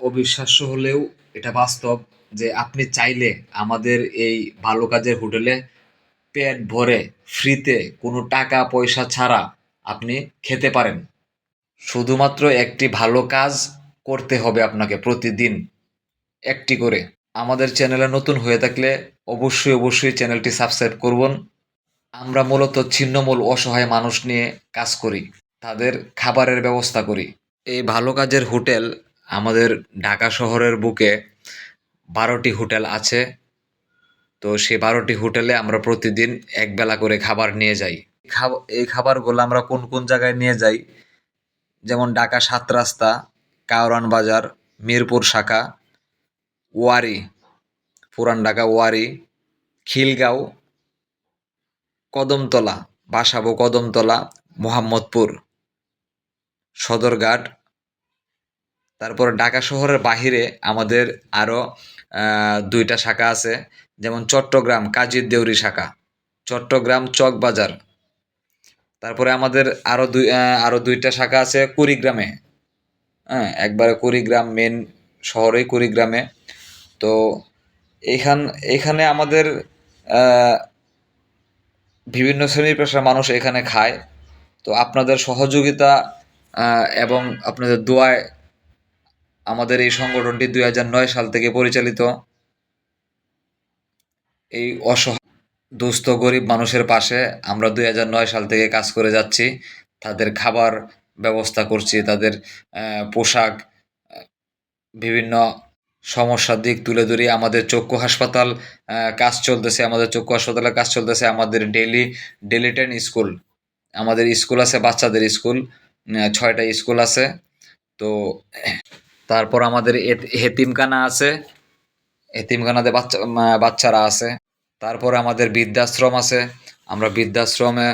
অবিশ্বাস্য হলেও এটা বাস্তব যে আপনি চাইলে আমাদের এই ভালো কাজের হোটেলে পেট ভরে ফ্রিতে কোনো টাকা, পয়সা ছাড়া আপনি খেতে পারেন। শুধুমাত্র একটি ভালো কাজ করতে হবে আপনাকে প্রতিদিন একটি করে। আমাদের চ্যানেলে নতুন হয়ে থাকলে অবশ্যই অবশ্যই চ্যানেলটি সাবস্ক্রাইব করুন। আমরা মূলত ছিন্নমূল অসহায় মানুষ নিয়ে কাজ করি, তাদের খাবারের ব্যবস্থা করি। এই ভালো কাজের হোটেল আমাদের ঢাকা শহরের বুকে বারোটি হোটেল আছে। তো সেই বারোটি হোটেলে আমরা প্রতিদিন একবেলা করে খাবার নিয়ে যাই। এই খাবারগুলো আমরা কোন কোন জায়গায় নিয়ে যাই? যেমন ঢাকা সাত রাস্তা, কাওরান বাজার, মিরপুর শাখা, ওয়ারি, পুরান ঢাকা ওয়ারি, খিলগাঁও, কদমতলা, বাসাবো কদমতলা, মোহাম্মদপুর, সদরঘাট তারপর ঢাকা শহরের বাহিরে আমাদের আরও দুইটা শাখা আছে, যেমন চট্টগ্রাম কাজীর দেউরি শাখা, চট্টগ্রাম চকবাজার তারপরে আমাদের আরও দুই আরও দুইটা শাখা আছে কুড়িগ্রামে। হ্যাঁ একবারে কুড়িগ্রাম মেন শহরেই কুড়িগ্রামে। তো এইখান এখানে আমাদের বিভিন্ন শ্রেণির পেশার মানুষ এখানে খায়। তো আপনাদের সহযোগিতা এবং আপনাদের দোয়ায় আমাদের এই সংগঠনটি দুই নয় সাল থেকে পরিচালিত। এই অসহায় দুস্থ, গরিব মানুষের পাশে আমরা দুই নয় সাল থেকে কাজ করে যাচ্ছি। তাদের খাবার ব্যবস্থা করছি, তাদের পোশাক বিভিন্ন সমস্যার দিক তুলে ধরি। আমাদের চক্ষু হাসপাতাল কাজ চলতেছে, আমাদের চক্ষু হাসপাতালে কাজ চলতেছে আমাদের ডেলি ডেলি টেন স্কুল। আমাদের স্কুল আছে, বাচ্চাদের স্কুল ছয়টা স্কুল আছে। তো তারপর আমাদের হেতিমখানা আছে। হেতিমখানাতে বাচ্চা বাচ্চারা আছে। তারপর আমাদের বৃদ্ধাশ্রম আছে। আমরা বৃদ্ধাশ্রমে